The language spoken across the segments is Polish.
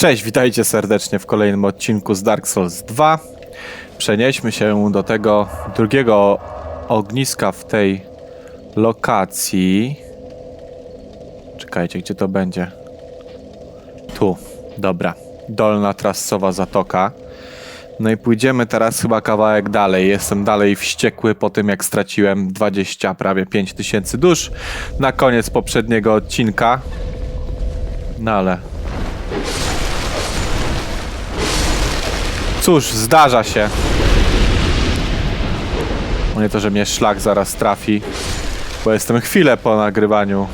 Cześć, witajcie serdecznie w kolejnym odcinku z Dark Souls 2. Przenieśmy się do tego drugiego ogniska w tej lokacji. Czekajcie, gdzie to będzie? Tu, dobra. Dolna Trasowa Zatoka. No i pójdziemy teraz chyba kawałek dalej. Jestem dalej wściekły po tym, jak straciłem 20, prawie 5 tysięcy dusz na koniec poprzedniego odcinka. No ale Cóż, zdarza się. Nie to, że mnie szlak zaraz trafi, bo jestem chwilę po nagrywaniu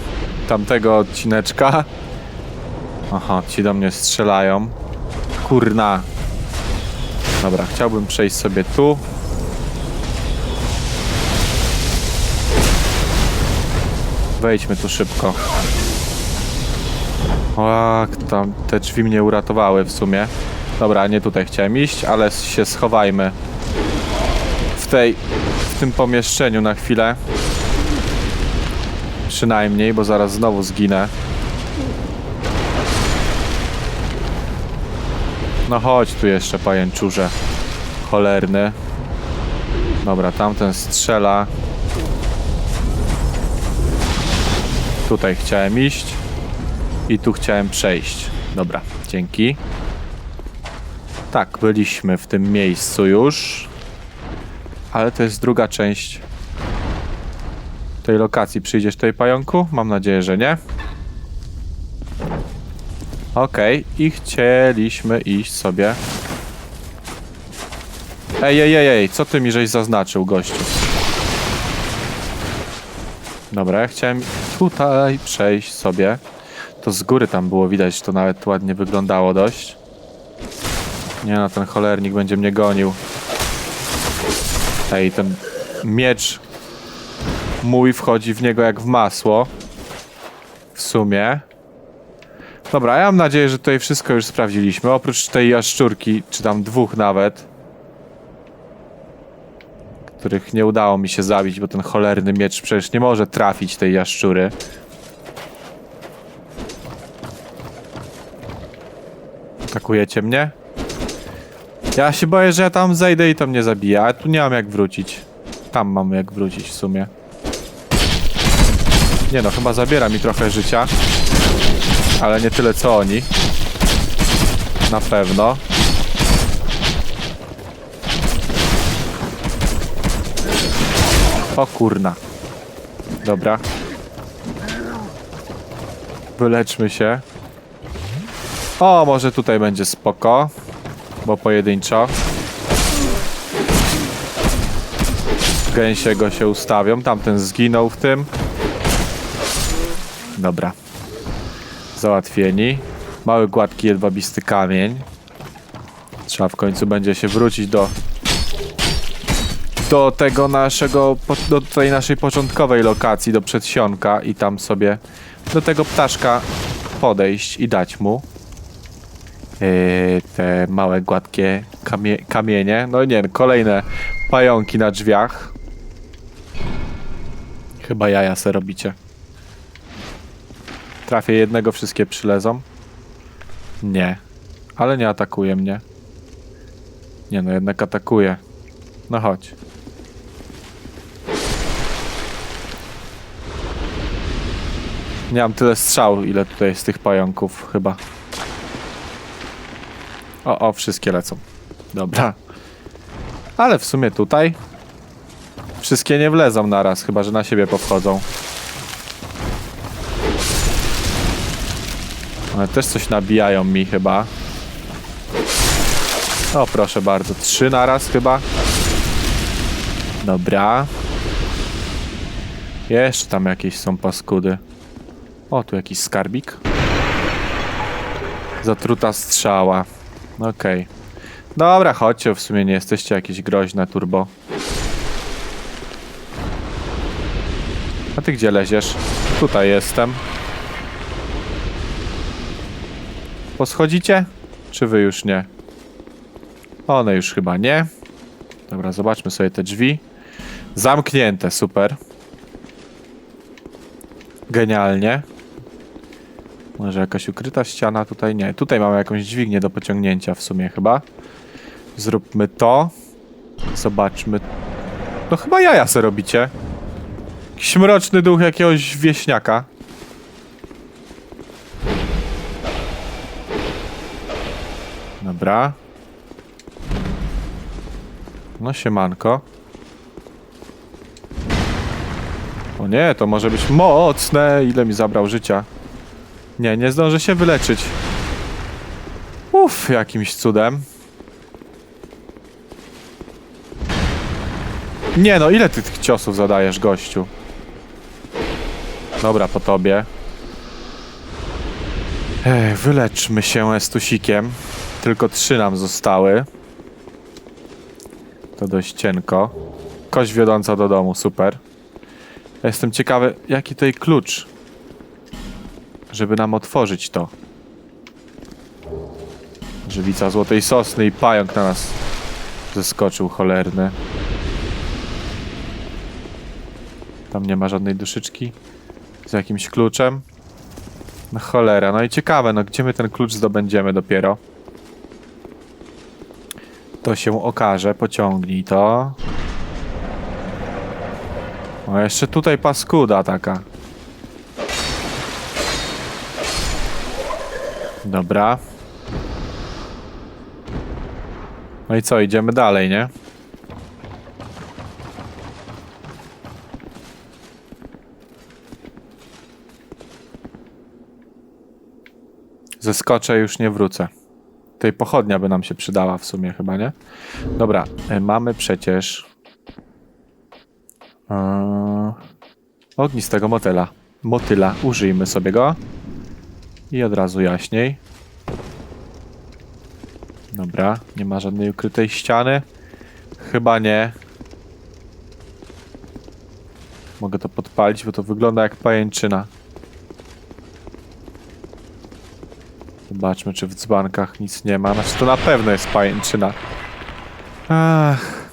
tamtego odcineczka. Aha, ci do mnie strzelają. Kurna. Dobra, chciałbym przejść sobie tu. Wejdźmy tu szybko. O, tam te drzwi mnie uratowały w sumie. Dobra, nie tutaj chciałem iść, ale się schowajmy w tej, w tym pomieszczeniu na chwilę. Przynajmniej, bo zaraz znowu zginę. No chodź tu jeszcze, pajęczurze. Cholerny. Dobra, tamten strzela. Tutaj chciałem iść. I tu chciałem przejść. Dobra, dzięki. Tak, byliśmy w tym miejscu już. Ale to jest druga część tej lokacji. Przyjdziesz tutaj, pająku? Mam nadzieję, że nie. Okej, i chcieliśmy iść sobie. Ej, ej, ej, ej, co ty mi żeś zaznaczył, gościu? Dobra, ja chciałem tutaj przejść sobie. To z góry tam było widać, to nawet ładnie wyglądało dość. Nie no, ten cholernik będzie mnie gonił. Ej, ten miecz mój wchodzi w niego jak w masło. W sumie. Dobra, ja mam nadzieję, że tutaj wszystko już sprawdziliśmy. Oprócz tej jaszczurki, czy tam dwóch nawet. Których nie udało mi się zabić, bo ten cholerny miecz przecież nie może trafić tej jaszczury. Atakujecie mnie? Ja się boję, że ja tam zejdę i to mnie zabija, ale tu nie mam jak wrócić. Tam mam jak wrócić w sumie. Nie no, chyba zabiera mi trochę życia. Ale nie tyle co oni. Na pewno. O kurna. Dobra. Wyleczmy się. O, może tutaj będzie spoko bo pojedynczo. Gęsie go się ustawią. Tamten zginął w tym. Dobra. Załatwieni. Mały, gładki, jedwabisty kamień. Trzeba w końcu będzie się wrócić do do tego naszego, do tej naszej początkowej lokacji, do przedsionka i tam sobie do tego ptaszka podejść i dać mu. Yy, te małe, gładkie kamie kamienie. No nie, kolejne pająki na drzwiach. Chyba jaja se robicie. Trafię jednego, wszystkie przylezą. Nie. Ale nie atakuje mnie. Nie no, jednak atakuje. No chodź. Nie mam tyle strzał, ile tutaj jest tych pająków, chyba. O, o, wszystkie lecą. Dobra. Ale w sumie tutaj wszystkie nie wlezą naraz, chyba że na siebie powchodzą. One też coś nabijają mi chyba. O, proszę bardzo. Trzy naraz chyba. Dobra. Jeszcze tam jakieś są paskudy. O, tu jakiś skarbik. Zatruta strzała. Okej. Dobra, chodźcie, w sumie nie jesteście jakieś groźne, turbo. A ty gdzie leziesz? Tutaj jestem. Poschodzicie? Czy wy już nie? One już chyba nie. Dobra, zobaczmy sobie te drzwi. Zamknięte, super. Genialnie. Może jakaś ukryta ściana? Tutaj nie. Tutaj mamy jakąś dźwignię do pociągnięcia w sumie chyba. Zróbmy to. Zobaczmy. No chyba jaja se robicie. Jakiś mroczny duch jakiegoś wieśniaka. Dobra. No siemanko. O nie, to może być mocne. Ile mi zabrał życia. Nie, nie zdążę się wyleczyć. Uff, jakimś cudem. Nie no, ile ty tych ciosów zadajesz, gościu? Dobra, po tobie. Ej, wyleczmy się Estusikiem. Tylko trzy nam zostały. To dość cienko. Kość wiodąca do domu, super. Jestem ciekawy, jaki tutaj klucz, żeby nam otworzyć to. Żywica złotej sosny i pająk na nas zeskoczył cholerny. Tam nie ma żadnej duszyczki z jakimś kluczem. No cholera, no i ciekawe, no gdzie my ten klucz zdobędziemy dopiero? To się okaże, pociągnij to. O, jeszcze tutaj paskuda taka. Dobra. No i co, idziemy dalej, nie? Zeskoczę już nie wrócę. Tej pochodnia by nam się przydała w sumie chyba, nie? Dobra, e, mamy przecież Eee, ognistego motyla. Motyla. Użyjmy sobie go. I od razu jaśniej. Dobra, nie ma żadnej ukrytej ściany. Chyba nie. Mogę to podpalić, bo to wygląda jak pajęczyna. Zobaczmy, czy w dzbankach nic nie ma. Znaczy, to na pewno jest pajęczyna. Ach.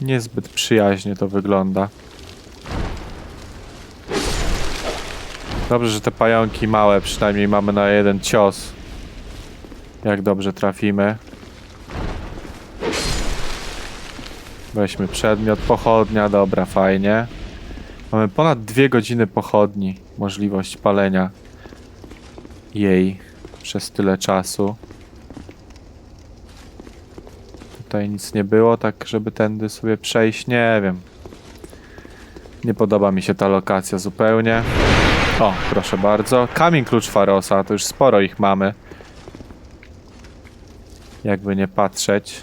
Niezbyt przyjaźnie to wygląda. Dobrze, że te pająki małe przynajmniej mamy na jeden cios. Jak dobrze trafimy. Weźmy przedmiot, pochodnia, dobra, fajnie. Mamy ponad dwie godziny pochodni, możliwość palenia jej przez tyle czasu. Tutaj nic nie było, tak żeby tędy sobie przejść, nie wiem. Nie podoba mi się ta lokacja zupełnie. O, proszę bardzo. Kamień klucz Farosa, to już sporo ich mamy. Jakby nie patrzeć.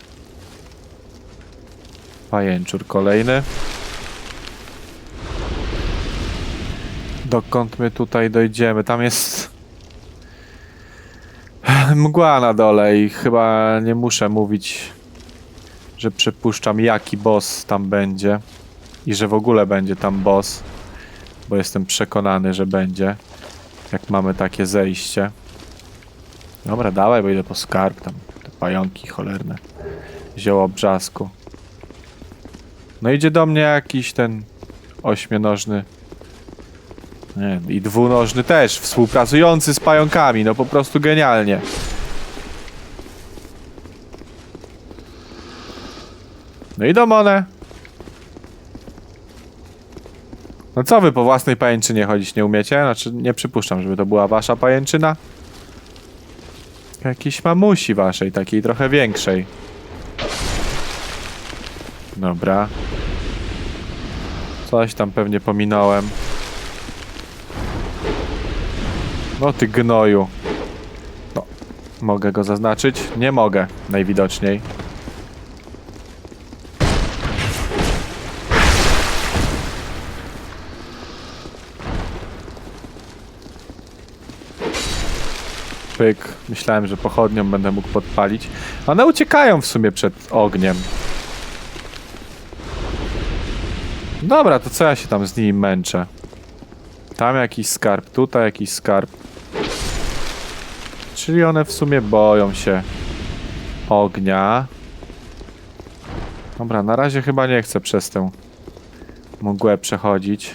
Pajęczur kolejny. Dokąd my tutaj dojdziemy? Tam jest mgła na dole i chyba nie muszę mówić, że przypuszczam jaki boss tam będzie i że w ogóle będzie tam boss, bo jestem przekonany, że będzie, jak mamy takie zejście. Dobra, dawaj, bo idę po skarb tam, te pająki cholerne, zioło brzasku. No idzie do mnie jakiś ten ośmionożny nie, i dwunożny też, współpracujący z pająkami, no po prostu genialnie. No i one. No co wy po własnej pajęczynie chodzić nie umiecie? Znaczy nie przypuszczam, żeby to była wasza pajęczyna. Jakiejś mamusi waszej, takiej trochę większej. Dobra. Coś tam pewnie pominąłem. No ty gnoju. No, mogę go zaznaczyć? Nie mogę, najwidoczniej. Myślałem, że pochodnią będę mógł podpalić. One uciekają w sumie przed ogniem. Dobra, to co ja się tam z nimi męczę? Tam jakiś skarb, tutaj jakiś skarb. Czyli one w sumie boją się ognia. Dobra, na razie chyba nie chcę przez tę mgłę przechodzić.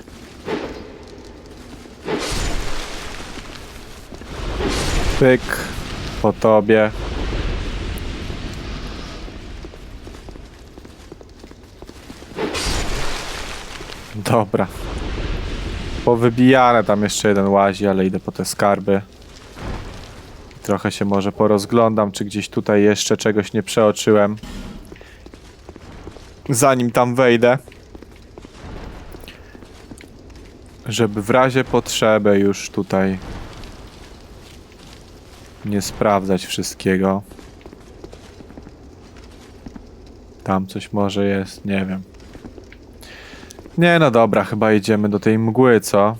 Pyk. Po tobie. Dobra. Powybijane tam jeszcze jeden łazi, ale idę po te skarby. Trochę się może porozglądam, czy gdzieś tutaj jeszcze czegoś nie przeoczyłem. Zanim tam wejdę. Żeby w razie potrzeby już tutaj nie sprawdzać wszystkiego. Tam coś może jest, nie wiem. Nie, no dobra, chyba idziemy do tej mgły, co?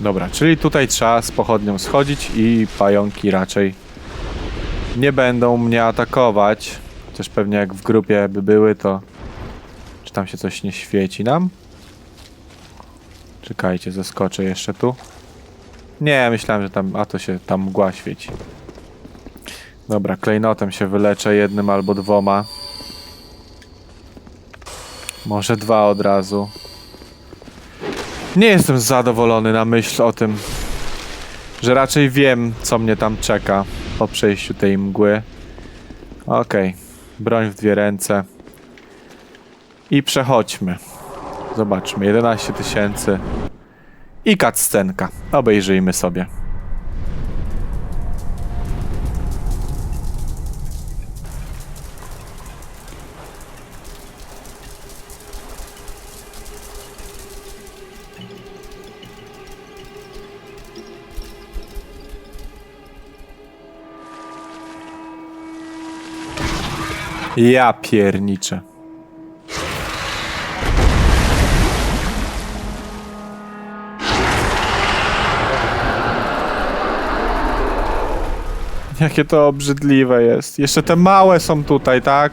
Dobra, czyli tutaj trzeba z pochodnią schodzić i pająki raczej nie będą mnie atakować. Chociaż pewnie jak w grupie by były, to... Czy tam się coś nie świeci nam? Czekajcie, zaskoczę jeszcze tu. Nie, myślałem, że tam... A to się tam mgła świeci. Dobra, klejnotem się wyleczę jednym albo dwoma. Może dwa od razu. Nie jestem zadowolony na myśl o tym, że raczej wiem, co mnie tam czeka po przejściu tej mgły. Okej, broń w dwie ręce. I przechodźmy. Zobaczmy, 11 tysięcy. I cutscenka. Obejrzyjmy sobie. Ja pierniczę. Jakie to obrzydliwe jest. Jeszcze te małe są tutaj, tak?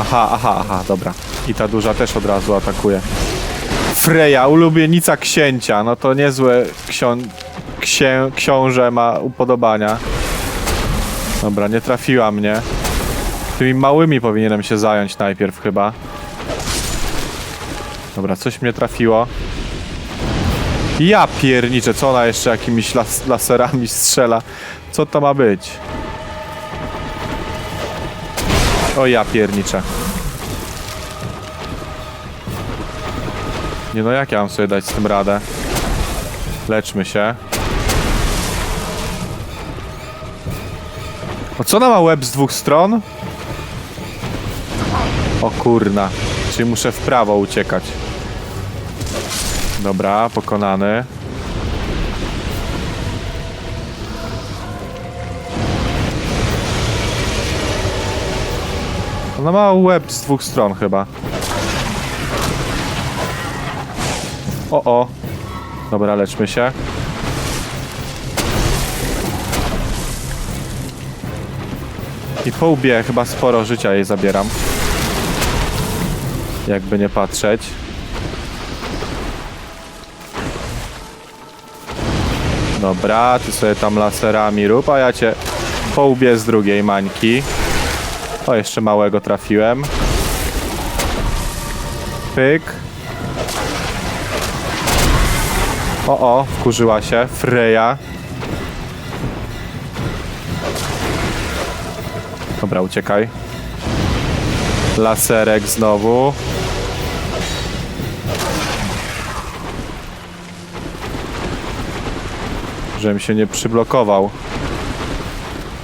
Aha, aha, aha, dobra. I ta duża też od razu atakuje. Freja, ulubienica księcia. No to niezłe ksią... Księ... książę ma upodobania. Dobra, nie trafiła mnie. Tymi małymi powinienem się zająć najpierw chyba. Dobra, coś mnie trafiło. Ja pierniczę, co ona jeszcze jakimiś las laserami strzela? Co to ma być? O ja pierniczę. Nie no, jak ja mam sobie dać z tym radę? Leczmy się. O co ona ma łeb z dwóch stron? O kurna. Czyli muszę w prawo uciekać. Dobra, pokonany. Ona ma łeb z dwóch stron chyba. O, o. Dobra, leczmy się. I po łbie chyba sporo życia jej zabieram. Jakby nie patrzeć. Dobra, ty sobie tam laserami rób, a ja cię po łbie z drugiej mańki. O, jeszcze małego trafiłem. Pyk. O, o, wkurzyła się. Freya. Dobra, uciekaj. Laserek znowu. Żebym się nie przyblokował.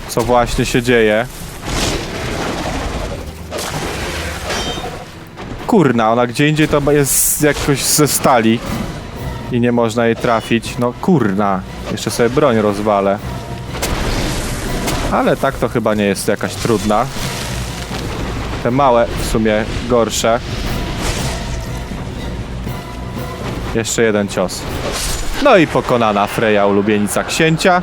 Co właśnie się dzieje? Kurna, ona gdzie indziej to jest jakoś ze stali. I nie można jej trafić. No kurna. Jeszcze sobie broń rozwalę. Ale tak to chyba nie jest jakaś trudna. Te małe w sumie gorsze. Jeszcze jeden cios. No i pokonana Freya, ulubienica księcia.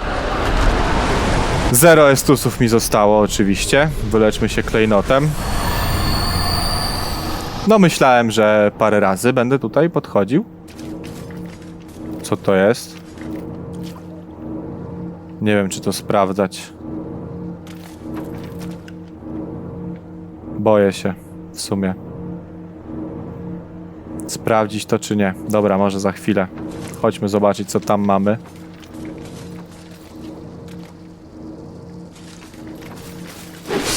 Zero estusów mi zostało oczywiście. Wyleczmy się klejnotem. No myślałem, że parę razy będę tutaj podchodził. Co to jest? Nie wiem, czy to sprawdzać. Boję się w sumie. Sprawdzić to czy nie. Dobra, może za chwilę. Chodźmy zobaczyć, co tam mamy.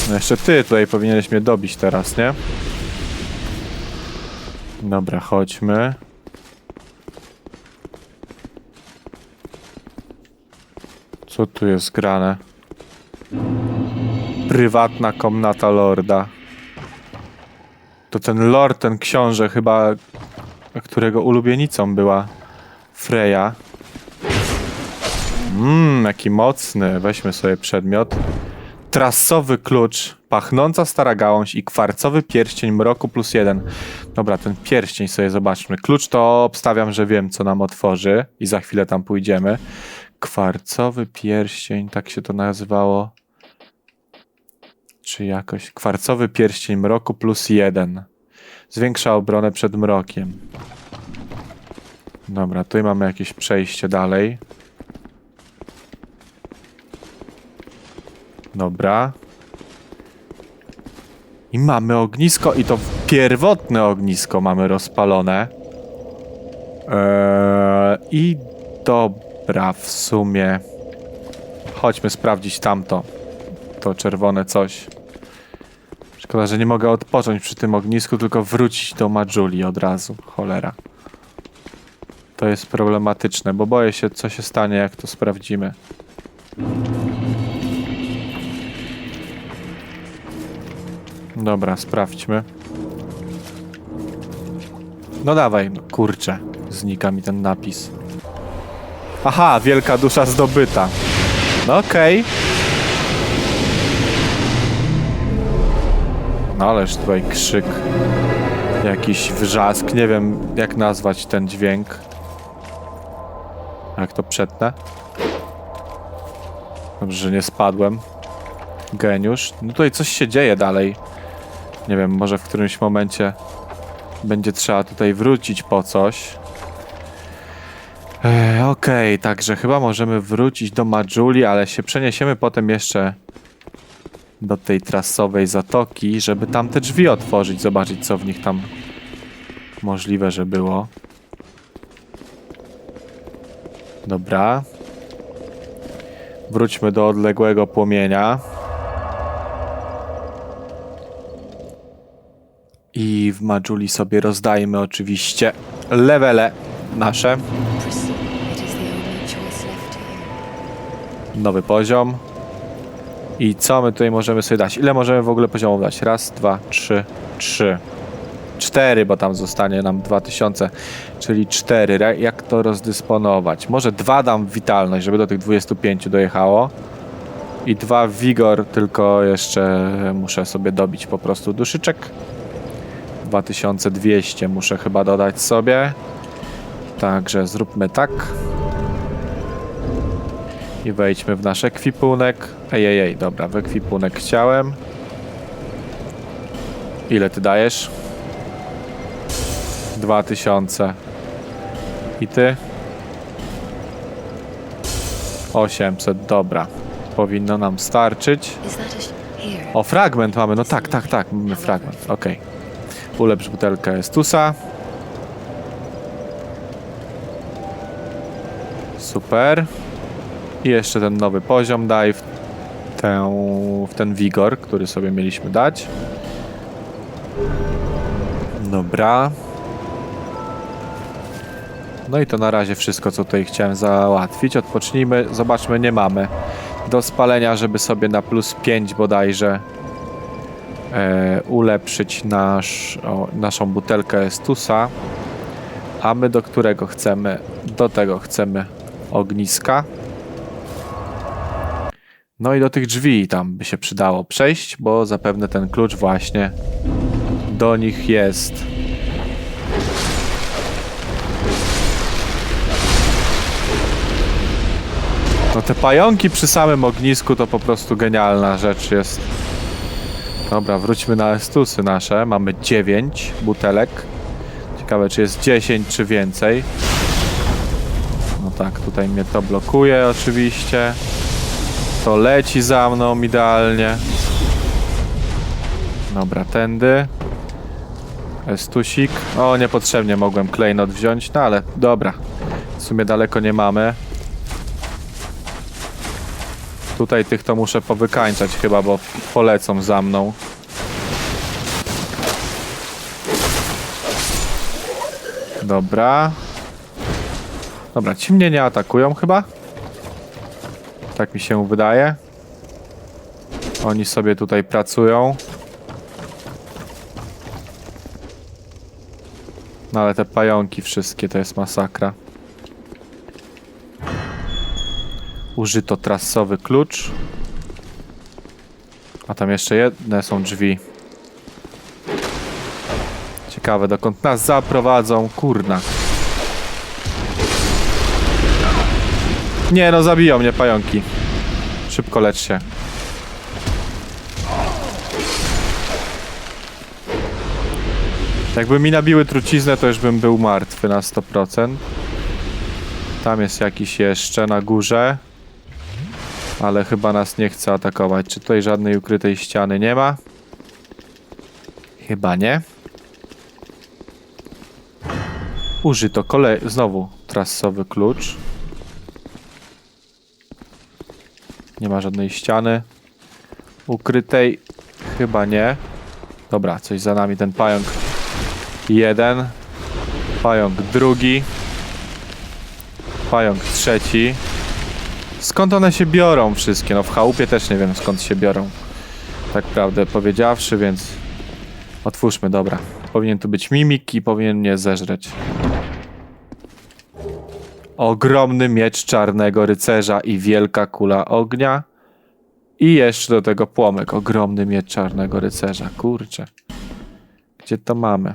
No jeszcze ty tutaj powinieneś mnie dobić teraz, nie? Dobra, chodźmy. Co tu jest grane? Prywatna komnata lorda. To ten lord, ten książę chyba, którego ulubienicą była Freya. Mmm, jaki mocny. Weźmy sobie przedmiot. Trasowy klucz, pachnąca stara gałąź i kwarcowy pierścień mroku plus jeden. Dobra, ten pierścień sobie zobaczmy. Klucz to obstawiam, że wiem, co nam otworzy i za chwilę tam pójdziemy. Kwarcowy pierścień, tak się to nazywało. Czy jakoś. Kwarcowy pierścień mroku plus jeden. Zwiększa obronę przed mrokiem. Dobra, tutaj mamy jakieś przejście dalej. Dobra. I mamy ognisko, i to pierwotne ognisko mamy rozpalone. Eee, I dobra, w sumie. Chodźmy sprawdzić tamto. To czerwone coś. Szkoda, że nie mogę odpocząć przy tym ognisku, tylko wrócić do Majuli od razu. Cholera. To jest problematyczne, bo boję się, co się stanie, jak to sprawdzimy. Dobra, sprawdźmy. No dawaj, no kurczę. Znika mi ten napis. Aha, wielka dusza zdobyta. No okej. No ależ tutaj krzyk. Jakiś wrzask. Nie wiem, jak nazwać ten dźwięk. Jak to przetnę? Dobrze, że nie spadłem. Geniusz. No tutaj coś się dzieje dalej. Nie wiem, może w którymś momencie będzie trzeba tutaj wrócić po coś. Eee, Okej, także chyba możemy wrócić do Majuli, ale się przeniesiemy potem jeszcze do tej trasowej zatoki, żeby tam te drzwi otworzyć, zobaczyć co w nich tam możliwe, że było. Dobra. Wróćmy do odległego płomienia. I w Majuli sobie rozdajmy oczywiście levele nasze. Nowy poziom. I co my tutaj możemy sobie dać? Ile możemy w ogóle poziomów dać? Raz, dwa, trzy, trzy. Cztery, bo tam zostanie nam 2000, czyli cztery. Ra- Jak to rozdysponować? Może dwa dam w witalność, żeby do tych 25 dojechało. I dwa w wigor, tylko jeszcze muszę sobie dobić po prostu duszyczek. 2200 muszę chyba dodać sobie. Także zróbmy tak. I wejdźmy w nasz ekwipunek. Ej, ej, ej, dobra, w ekwipunek chciałem. Ile ty dajesz? 2000. I ty? 800, dobra. Powinno nam starczyć. O, fragment mamy, no tak, tak, tak, mamy fragment, okej. Ulepsz butelkę Estusa. Super. I jeszcze ten nowy poziom daj w, tę, w ten wigor, który sobie mieliśmy dać. Dobra. No i to na razie wszystko, co tutaj chciałem załatwić. Odpocznijmy. Zobaczmy, nie mamy do spalenia, żeby sobie na plus 5 bodajże e, ulepszyć nasz, o, naszą butelkę Estusa. A my do którego chcemy? Do tego chcemy ogniska. No i do tych drzwi tam by się przydało przejść, bo zapewne ten klucz właśnie do nich jest. No te pająki przy samym ognisku to po prostu genialna rzecz jest. Dobra, wróćmy na estusy nasze. Mamy 9 butelek. Ciekawe, czy jest 10, czy więcej. No tak, tutaj mnie to blokuje oczywiście. To leci za mną idealnie. Dobra, tędy. Estusik. O, niepotrzebnie mogłem klejnot wziąć, no ale dobra. W sumie daleko nie mamy. Tutaj tych to muszę powykańczać chyba, bo polecą za mną. Dobra. Dobra, ci mnie nie atakują chyba? Tak mi się wydaje. Oni sobie tutaj pracują. No ale te pająki wszystkie to jest masakra. Użyto trasowy klucz. A tam jeszcze jedne są drzwi. Ciekawe dokąd nas zaprowadzą. Kurna. Nie no, zabiją mnie pająki. Szybko lecz się. Jakby mi nabiły truciznę, to już bym był martwy na 100%. Tam jest jakiś jeszcze na górze. Ale chyba nas nie chce atakować. Czy tutaj żadnej ukrytej ściany nie ma? Chyba nie. Użyto kolej... Znowu trasowy klucz. Nie ma żadnej ściany. Ukrytej chyba nie. Dobra, coś za nami ten pająk. Jeden. Pająk drugi. Pająk trzeci. Skąd one się biorą wszystkie? No w chałupie też nie wiem skąd się biorą. Tak prawdę powiedziawszy, więc otwórzmy, dobra. Powinien tu być mimik i powinien mnie zeżreć. Ogromny miecz czarnego rycerza i wielka kula ognia. I jeszcze do tego płomyk. Ogromny miecz czarnego rycerza. Kurczę. Gdzie to mamy?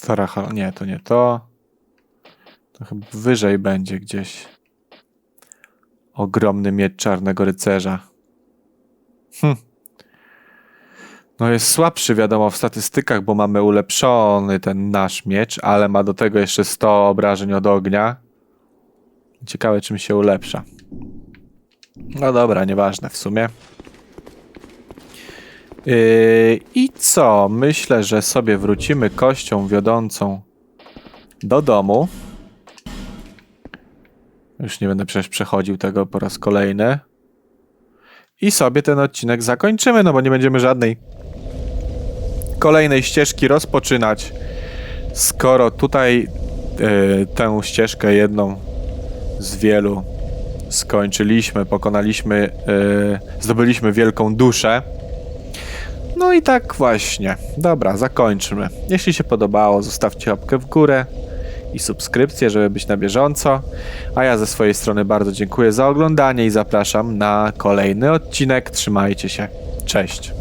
Stara hal... Nie, to nie to. To chyba wyżej będzie gdzieś. Ogromny miecz czarnego rycerza. Hm. No jest słabszy wiadomo w statystykach, bo mamy ulepszony ten nasz miecz, ale ma do tego jeszcze 100 obrażeń od ognia. Ciekawe czym się ulepsza. No dobra, nieważne w sumie. Yy, I co? Myślę, że sobie wrócimy kością wiodącą do domu. Już nie będę przecież przechodził tego po raz kolejny. I sobie ten odcinek zakończymy, no bo nie będziemy żadnej kolejnej ścieżki rozpoczynać. Skoro tutaj yy, tę ścieżkę jedną z wielu skończyliśmy, pokonaliśmy, yy, zdobyliśmy wielką duszę. No i tak właśnie. Dobra, zakończmy. Jeśli się podobało, zostawcie łapkę w górę i subskrypcję, żeby być na bieżąco. A ja ze swojej strony bardzo dziękuję za oglądanie i zapraszam na kolejny odcinek. Trzymajcie się. Cześć.